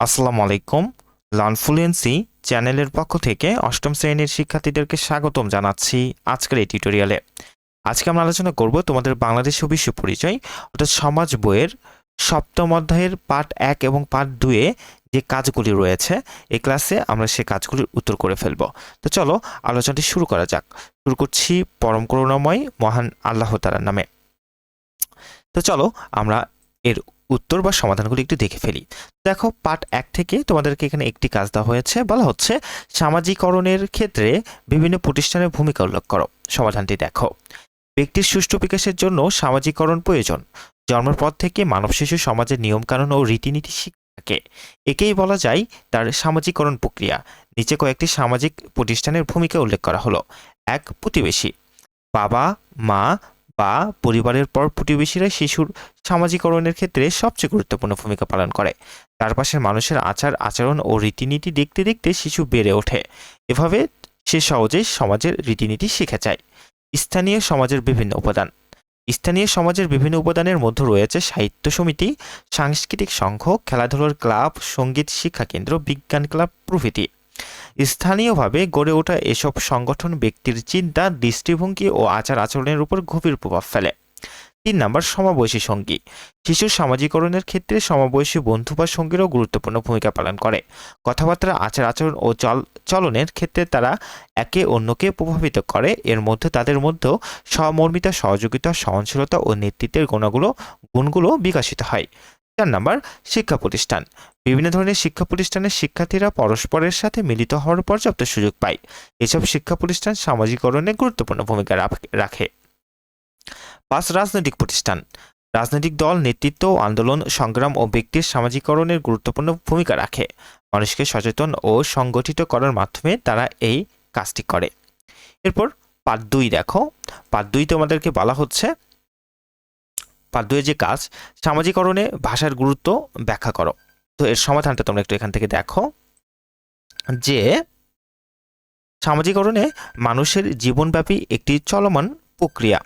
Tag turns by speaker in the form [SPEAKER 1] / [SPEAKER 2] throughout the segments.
[SPEAKER 1] আসসালামু আলাইকুম। লার্নফ্লুয়েন্সি চ্যানেলের পক্ষ থেকে অষ্টম শ্রেণির শিক্ষার্থীদেরকে স্বাগতম জানাচ্ছি আজকের এই টিউটোরিয়ালে। আজকে আমরা আলোচনা করব তোমাদের বাংলাদেশ বিশ্ব পরিচয়, অর্থাৎ সমাজ বইয়ের সপ্তম অধ্যায়ের পার্ট এক এবং পার্ট দুয়ে যে কাজগুলি রয়েছে, এই ক্লাসে আমরা সে কাজগুলির উত্তর করে ফেলব। তো চলো আলোচনাটি শুরু করা যাক। শুরু করছি পরম করুণাময়, মহান আল্লাহ তালার নামে। তো চলো আমরা এর উত্তর বা সমাধানগুলি একটু দেখে ফেলি। দেখো, পার্ট এক থেকে তোমাদেরকে এখানে একটি কাজ দেওয়া হয়েছে। বলা হচ্ছে, সামাজিকরণের ক্ষেত্রে বিভিন্ন প্রতিষ্ঠানের ভূমিকা উল্লেখ করো। সমাধানটি দেখো। ব্যক্তির সুষ্ঠু বিকাশের জন্য সামাজিকরণ প্রয়োজন। জন্মের পর থেকে মানব শিশু সমাজের নিয়মকানুন ও রীতিনীতি থাকে। একেই বলা যায় তার সামাজিকরণ প্রক্রিয়া। নিচে কয়েকটি সামাজিক প্রতিষ্ঠানের ভূমিকা উল্লেখ করা হলো। এক, প্রতিবেশী। বাবা, মা বা পরিবারের পর প্রতিবেশীরা শিশুর সামাজিকরণের ক্ষেত্রে সবচেয়ে গুরুত্বপূর্ণ ভূমিকা পালন করে। চারপাশের মানুষের আচার, আচরণ ও রীতিনীতি দেখতে দেখতে শিশু বেড়ে ওঠে। এভাবে সে সহজেই সমাজের রীতিনীতি শিখে যায়। স্থানীয় সমাজের বিভিন্ন উপাদান। স্থানীয় সমাজের বিভিন্ন উপাদানের মধ্যে রয়েছে সাহিত্য সমিতি, সাংস্কৃতিক সংঘ, খেলাধুলার ক্লাব, সংগীত শিক্ষা কেন্দ্র, বিজ্ঞান ক্লাব প্রভৃতি। স্থানীয়ভাবে গড়ে ওঠা এসব সংগঠন ব্যক্তির চিন্তা, দৃষ্টিভঙ্গি ও আচার আচরণের উপর গভীর প্রভাব ফেলে। তিন নম্বর, সমবয়সী সঙ্গী। শিশুর সামাজিকরণের ক্ষেত্রে সমবয়সী বন্ধু বা সঙ্গীরও গুরুত্বপূর্ণ ভূমিকা পালন করে। কথাবার্তা, আচার আচরণ ও চল, চলনের ক্ষেত্রে তারা একে অন্যকে প্রভাবিত করে। এর মধ্যে তাদের মধ্যেও সহমর্মিতা সহযোগিতা, সহনশীলতা ও নেতৃত্বের গুণগুলো গুণগুলো বিকশিত হয়। চার নম্বর শিক্ষা প্রতিষ্ঠান। বিভিন্ন ধরনের শিক্ষা প্রতিষ্ঠানের শিক্ষার্থীরা পরস্পরের সাথে মিলিত হওয়ার পর্যাপ্ত সুযোগ পায়। এসব শিক্ষা প্রতিষ্ঠান সামাজিকরণে গুরুত্বপূর্ণ ভূমিকা রাখ- পাঁচ, রাজনৈতিক প্রতিষ্ঠান। রাজনৈতিক দল, নেতৃত্ব আন্দোলন, সংগ্রাম ও ব্যক্তির সামাজিকরণের গুরুত্বপূর্ণ ভূমিকা রাখে। মানুষকে সচেতন ও সংগঠিত করার মাধ্যমে তারা এই কাজটি করে। এরপর পার্ট দুই দেখো। পার্ট দুই তোমাদেরকে বলা হচ্ছে পার্ট যে কাজ, সামাজিকরণে ভাষার গুরুত্ব ব্যাখ্যা করো। তো এর সমাধানটা তোমরা একটু এখান থেকে দেখো যে সামাজিকরণে মানুষের জীবনব্যাপী একটি চলমান প্রক্রিয়া।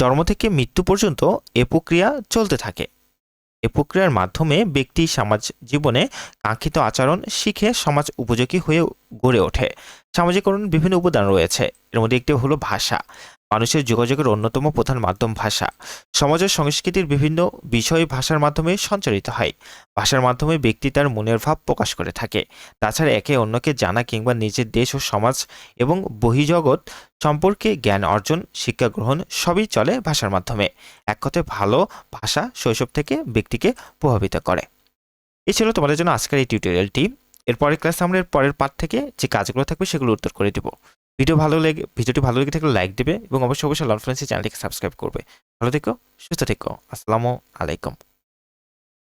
[SPEAKER 1] জন্ম থেকে মৃত্যু পর্যন্ত এ প্রক্রিয়া চলতে থাকে। এ প্রক্রিয়ার মাধ্যমে ব্যক্তি সমাজ জীবনে কাঙ্ক্ষিত আচরণ শিখে সমাজ উপযোগী হয়ে গড়ে ওঠে। সামাজিকরণ বিভিন্ন উপাদান রয়েছে। এর মধ্যে একটি হলো ভাষা। মানুষের যোগাযোগের অন্যতম প্রধান মাধ্যম ভাষা। সমাজের সংস্কৃতির বিভিন্ন বিষয় ভাষার মাধ্যমে সঞ্চারিত হয়। ভাষার মাধ্যমে ব্যক্তি তার মনের ভাব প্রকাশ করে থাকে। তাছাড়া একে অন্যকে জানা কিংবা নিজের দেশ ও সমাজ এবং বহিজগৎ সম্পর্কে জ্ঞান অর্জন, শিক্ষা গ্রহণ সবই চলে ভাষার মাধ্যমে। এক কথায় ভালো ভাষা শৈশব থেকে ব্যক্তিকে প্রভাবিত করে। এই ছিল তোমাদের জন্য আজকের এই টিউটোরিয়ালটি এরপরের ক্লাসে আমরা এর পরের পার্ট থেকে যে কাজগুলো থাকবে সেগুলো উত্তর করে দেবো। ভিডিও ভালো লেগে, ভিডিওটি ভালো লেগে থাকলে লাইক দেবে এবং অবশ্যই অবশ্যই লন ফ্রেন্সি চ্যানেলটিকে সাবস্ক্রাইব করবে। ভালো থেকো, সুস্থ থেকো। আসসালামু আলাইকুম।